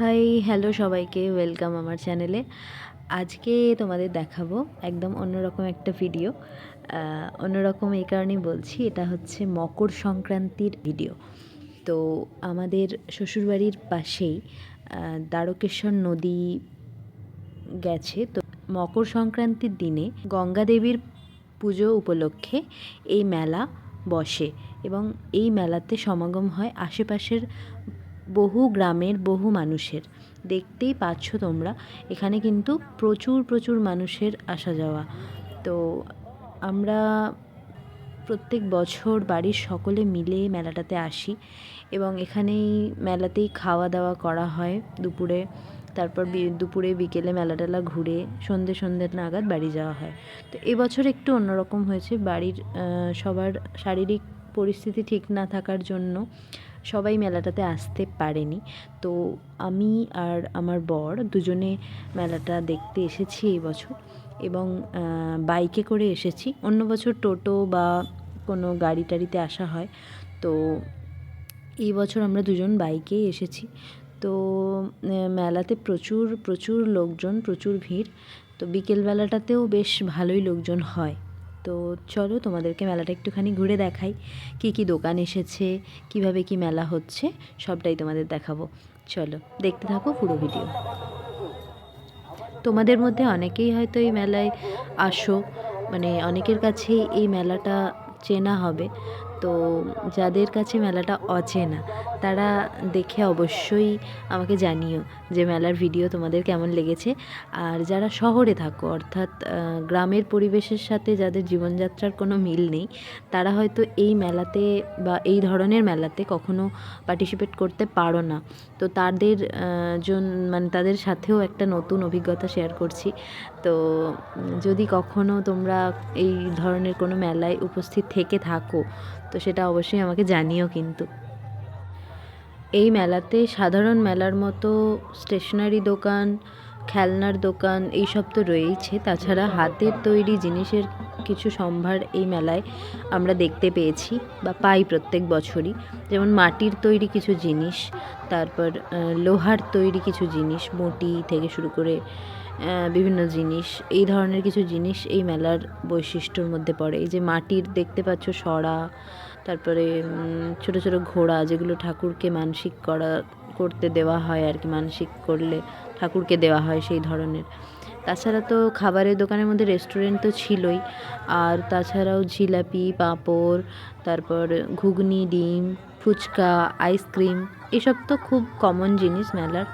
High, hello সবাইকে, welcome আমার চ্যানেলে। আজকে তোমাদের দেখাবো একদম অন্যরকম একটা ভিডিও। অন্যরকম এই কারণেই বলছি, এটা হচ্ছে মকর সংক্রান্তির ভিডিও। তো আমাদের শ্বশুরবাড়ির পাশেই দ্বারকেশ্বর নদী গেছে। তো মকর সংক্রান্তির দিনে গঙ্গা দেবীর পুজো উপলক্ষে এই মেলা বসে এবং এই মেলাতে সমাগম হয় আশেপাশের বহু গ্রামের বহু মানুষের। দেখতেই পাচ্ছ তোমরা, এখানে কিন্তু প্রচুর প্রচুর মানুষের আসা যাওয়া। তো আমরা প্রত্যেক বছর বাড়ির সকলে মিলে মেলাটাতে আসি এবং এখানেই মেলাতেই খাওয়া দাওয়া করা হয় দুপুরে। তারপর দুপুরে বিকেলে মেলা টেলা ঘুরে সন্ধে সন্ধে নাগাদ বাড়ি যাওয়া হয়। তো এবছর একটু অন্যরকম হয়েছে, বাড়ির সবার শারীরিক পরিস্থিতি ঠিক না থাকার জন্য সবাই মেলাটাতে আসতে পারেনি। তো আমি আর আমার বর দুজনে মেলাটা দেখতে এসেছি এই বছর এবং বাইকে করে এসেছি। অন্য বছর টোটো বা কোনো গাড়ি টাড়িতে আসা হয়। তো এই বছর আমরা দুজন বাইকেই এসেছি। তো মেলাতে প্রচুর প্রচুর লোকজন, প্রচুর ভিড়। তো বিকেলবেলাটাতেও বেশ ভালোই লোকজন হয়। তো চলো তোমাদেরকে মেলাটা একটুখানি ঘুরে দেখাই। কি কি দোকান এসেছে, কীভাবে কি মেলা হচ্ছে, সবটাই তোমাদের দেখাবো। চলো, দেখতে থাকো পুরো ভিডিও। তোমাদের মধ্যে অনেকেই হয়তো এই মেলায় আসো মানে অনেকের কাছেই এই মেলাটা চেনা হবে। তো যাদের কাছে মেলাটা অচেনা, তারা দেখে অবশ্যই আমাকে জানিও যে মেলার ভিডিও তোমাদের কেমন লেগেছে। আর যারা শহরে থাকো, অর্থাৎ গ্রামের পরিবেশের সাথে যাদের জীবনযাত্রার কোনো মিল নেই, তারা হয়তো এই মেলাতে বা এই ধরনের মেলাতে কখনো পার্টিসিপেট করতে পারো না। তো তাদের জন মানে তাদের সাথেও একটা নতুন অভিজ্ঞতা শেয়ার করছি। তো যদি কখনো তোমরা এই ধরনের কোনো মেলায় উপস্থিত থেকে থাকো তো সেটা অবশ্যই আমাকে জানিও কিন্তু। এই মেলাতে সাধারণ মেলার মতো স্টেশনারি দোকান, খেলনার দোকান, এইসব তো রয়েইছে। তাছাড়া হাতের তৈরি জিনিসের কিছু সম্ভার এই মেলায় আমরা দেখতে পেয়েছি বা পাই প্রত্যেক বছরই। যেমন মাটির তৈরি কিছু জিনিস, তারপর লোহার তৈরি কিছু জিনিস মুটি থেকে শুরু করে বিভিন্ন জিনিস, এই ধরনের কিছু জিনিস এই মেলার বৈশিষ্ট্যর মধ্যে পড়ে। এই যে মাটির দেখতে পাচ্ছ সরা, তারপরে ছোট ছোট ঘোড়া যেগুলো ঠাকুরকে মানসিক করা, করতে দেওয়া হয় আর কি, মানসিক করলে ঠাকুরকে দেওয়া হয় সেই ধরনের। তাছাড়া তো খাবারের দোকানের মধ্যে রেস্টুরেন্ট তো ছিলই। আর তাছাড়াও জিলাপি, পাঁপড়, তারপর ঘুগনি, ডিম, ফুচকা আইসক্রিম এসব তো খুব কমন জিনিস মেলার।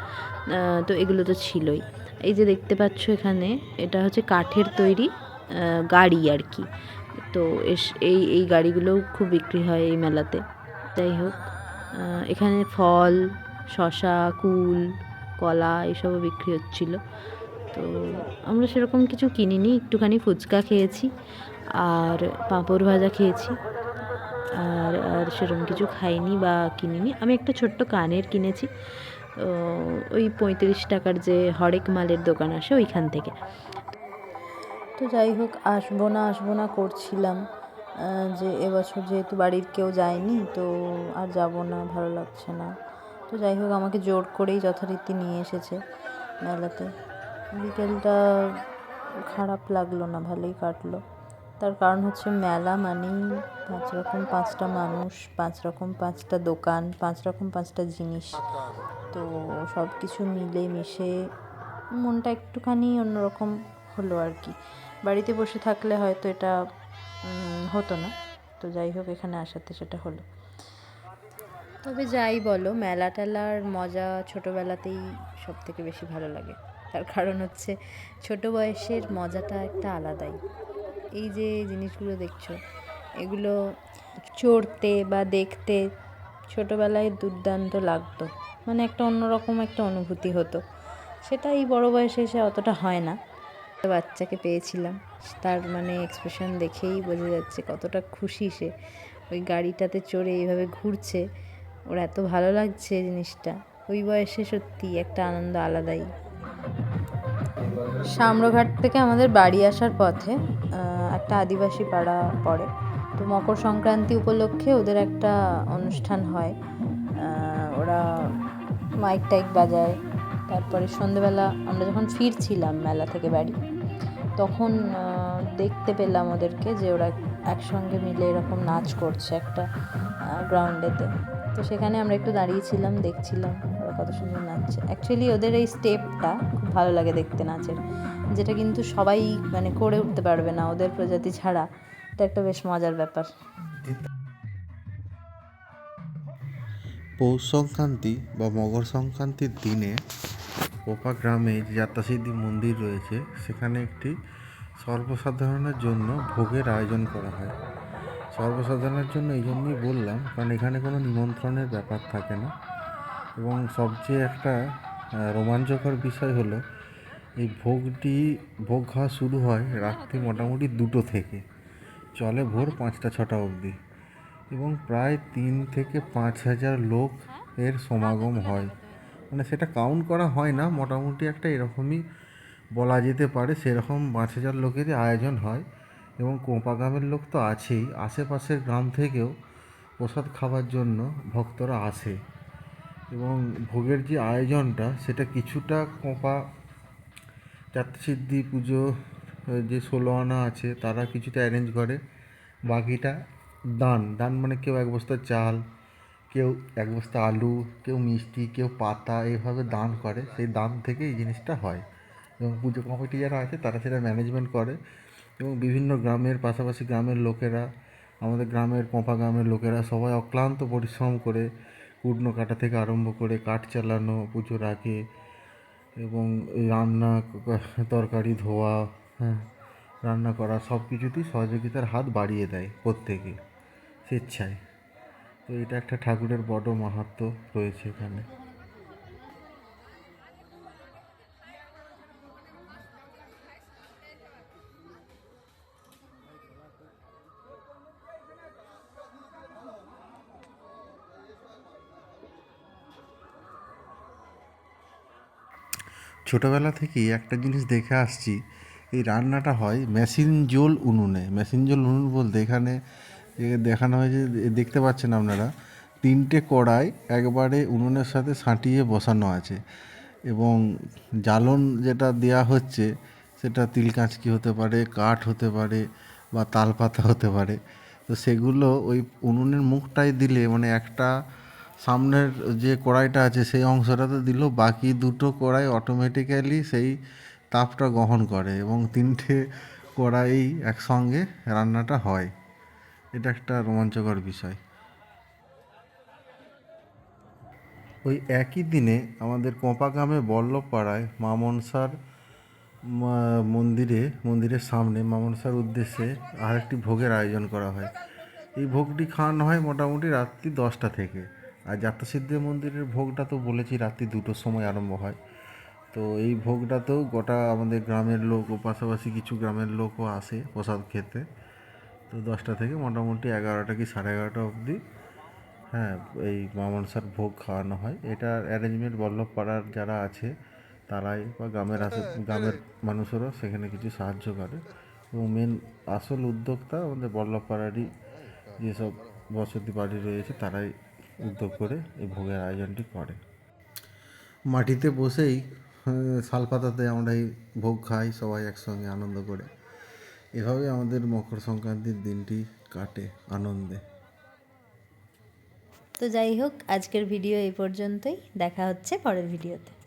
তো এগুলো তো ছিলই। এই যে দেখতে পাচ্ছ এখানে, এটা হচ্ছে কাঠের তৈরি গাড়ি আর কি। তো এই এই গাড়িগুলোও খুব বিক্রি হয় এই মেলাতে। যাই হোক এখানে ফল শশা কুল, কলা, এসবও বিক্রি হচ্ছিল। তো আমরা সেরকম কিছু কিনিনি, একটুখানি ফুচকা খেয়েছি আর পাঁপড় ভাজা খেয়েছি আর আর সেরকম কিছু খাইনি বা কিনিনি। আমি একটা ছোট্ট কানের কিনেছি ওই পঁয়ত্রিশ টাকার যে হরেক মালের দোকান আসে ওইখান থেকে। তো যাই হোক, আসব না আসব না করছিলাম যে এবছর যেহেতু বাড়ির কেউ যায়নি, তো আর যাব না, ভালো লাগছে না। তো যাই হোক, আমাকে জোর করেই যথারীতি নিয়ে এসেছে মেলাতে। বিকেলটা খারাপ লাগল না, ভালোই কাটলো। তার কারণ হচ্ছে মেলা মানেই পাঁচ রকম পাঁচটা মানুষ, পাঁচ রকম পাঁচটা দোকান, পাঁচ রকম পাঁচটা জিনিস। তো সব কিছু মিলে মিশে মনটা একটুখানি অন্যরকম হলো আর কি। বাড়িতে বসে থাকলে হয়তো এটা হতো না। তো যাই হোক, এখানে আসাতে সেটা হলো। তবে যাই বলো মেলা টেলার মজা ছোটোবেলাতেই সব থেকে বেশি ভালো লাগে। তার কারণ হচ্ছে ছোট বয়সের মজাটা একটা আলাদাই। এই যে জিনিসগুলো দেখছ, এগুলো চড়তে বা দেখতে ছোটোবেলায় দুর্দান্ত লাগতো। মানে একটা অন্যরকম একটা অনুভূতি হতো। সেটা এই বড় বয়সে এসে অতটা হয় না। বাচ্চাকে পেয়েছিলাম, তার মানে এক্সপ্রেশন দেখেই বোঝা যাচ্ছে কতটা খুশি সে। ওই গাড়িটাতে চড়ে এইভাবে ঘুরছে, ওর এত ভালো লাগছে জিনিসটা। ওই বয়সে সত্যি একটা আনন্দ আলাদাই। সামরঘাট থেকে আমাদের বাড়ি আসার পথে একটা আদিবাসী পাড়া পড়ে। তো মকর সংক্রান্তি উপলক্ষে ওদের একটা অনুষ্ঠান হয়। ওরা মাইক টাইক বাজায়। তারপরে সন্ধেবেলা আমরা যখন ফিরছিলাম মেলা থেকে বাড়ি, তখন দেখতে পেলাম ওদেরকে যে ওরা একসঙ্গে মিলে এরকম নাচ করছে একটা গ্রাউন্ডেতে তো। সেখানে আমরা একটু দাঁড়িয়েছিলাম দেখছিলাম। কত সুন্দর নাচছে। অ্যাকচুয়ালি ওদের এই স্টেপটা খুব ভালো লাগে দেখতে নাচের, যেটা কিন্তু সবাই মানে করে উঠতে পারবে না ওদের প্রজাতি ছাড়া। এটা একটা বেশ মজার ব্যাপার। পৌষ সংক্রান্তি বা মকর সংক্রান্তির দিনে কোপা গ্রামে যে যাত্রাসিদ্ধি মন্দির রয়েছে, সেখানে একটি সর্বসাধারণের জন্য ভোগের আয়োজন করা হয়। সর্বসাধারণের জন্য এই জন্যই বললাম, কারণ এখানে কোনো নিমন্ত্রণের ব্যাপার থাকে না। এবং সবচেয়ে একটা রোমাঞ্চকর বিষয় হলো, এই ভোগটি, ভোগ খাওয়া শুরু হয় রাত্রি মোটামুটি দুটো থেকে। চলে ভোর পাঁচটা, ছটা অবধি। এবং প্রায় তিন থেকে পাঁচ হাজার লোক এর সমাগম হয়। মানে সেটা কাউন্ট করা হয় না, মোটামুটি একটা এরকমই বলা যেতে পারে, সেরকম পাঁচ হাজার লোকেরই আয়োজন হয়। এবং কোপা গ্রামের লোক তো আছেই, আশেপাশের গ্রাম থেকেও প্রসাদ খাওয়ার জন্য ভক্তরা আসে। এবং ভোগের যে আয়োজনটা, সেটা কিছুটা কোপা যাত্রাসিদ্ধি পুজো যে ষোলো আনা আছে, তারা কিছুটা অ্যারেঞ্জ করে। বাকিটা দান। দান মানে কেউ এক বস্তা চাল, কেউ এক বস্তা আলু, কেউ মিষ্টি, কেউ পাতা এইভাবে দান করে। সেই দান থেকে এই জিনিসটা হয়। এবং পুজো কমিটি যারা আছে, তারা সেটা ম্যানেজমেন্ট করে। এবং বিভিন্ন গ্রামের পাশাপাশি গ্রামের লোকেরা, আমাদের গ্রামের পঁপা গ্রামের লোকেরা সবাই অক্লান্ত পরিশ্রম করে কুটনো কাটা থেকে আরম্ভ করে কাঠ চালানো, পুজোর আগে এবং রান্না, তরকারি, ধোয়া হ্যাঁ রান্না করা সব কিছুতেই সহযোগিতার হাত বাড়িয়ে দেয় প্রত্যেকে, স্বেচ্ছায়। তো এটা একটা ঠাকুরের বড় মাহাত্ম রয়েছে এখানে। ছোটোবেলা থেকেই একটা জিনিস দেখে আসছি, এই রান্নাটা হয় মেশিন জোল উনুনে। মেশিন জোল উনুন বলতে এখানে দেখানো হয়েছে দেখতে পাচ্ছেন আপনারা, তিনটে কড়াই একবারে উনুনের সাথে সাঁটিয়ে বসানো আছে এবং জ্বালন যেটা দেয়া হচ্ছে, সেটা তিলকাঁচকি হতে পারে, কাঠ হতে পারে বা তালপাতা হতে পারে। তো সেগুলো ওই উনুনের মুখটায় দিলে মানে একটা সামনের যে কড়াইটা আছে সেই অংশটাতে দিল, বাকি দুটো কড়াই অটোমেটিক্যালি সেই তাপটা গ্রহণ করে এবং তিনটে কড়াই একসঙ্গে রান্নাটা হয়। এটা একটা রোমাঞ্চকর বিষয়। ওই একই দিনে আমাদের কোঁপা গ্রামে বল্লভপাড়ায় মা মনসার মন্দিরে, মন্দিরের সামনে মা মনসার উদ্দেশ্যে আরেকটি ভোগের আয়োজন করা হয়। এই ভোগটি খাওয়ানো হয় মোটামুটি রাত্রি দশটা থেকে। আর যাত্রাসিদ্ধি মন্দিরের ভোগটা তো বলেছি রাত্রি দুটোর সময় আরম্ভ হয়। তো এই ভোগটাতেও গোটা আমাদের গ্রামের লোক ও পাশাপাশি কিছু গ্রামের লোকও আসে প্রসাদ খেতে। তো দশটা থেকে মোটামুটি এগারোটা কি সাড়ে এগারোটা অবধি হ্যাঁ এই মা মনসার ভোগ খাওয়ানো হয়। এটার অ্যারেঞ্জমেন্ট বল্লভপাড়ার যারা আছে তারাই বা গ্রামের আসে গ্রামের মানুষেরও সেখানে কিছু সাহায্য করে। এবং মেন আসল উদ্যোক্তা আমাদের বল্লভপাড়ারই যেসব বসতি বাড়ি রয়েছে তারাই উদ্যোগ করে এই ভোগের আয়োজনটি করে। মাটিতে বসেই আহ, শালপাতাতে আমরা এই ভোগ খাই সবাই একসঙ্গে আনন্দ করে। এভাবে আমাদের মকর সংক্রান্তির দিনটি কাটে আনন্দে। তো যাই হোক আজকের ভিডিও এই পর্যন্তই। দেখা হচ্ছে পরের ভিডিওতে।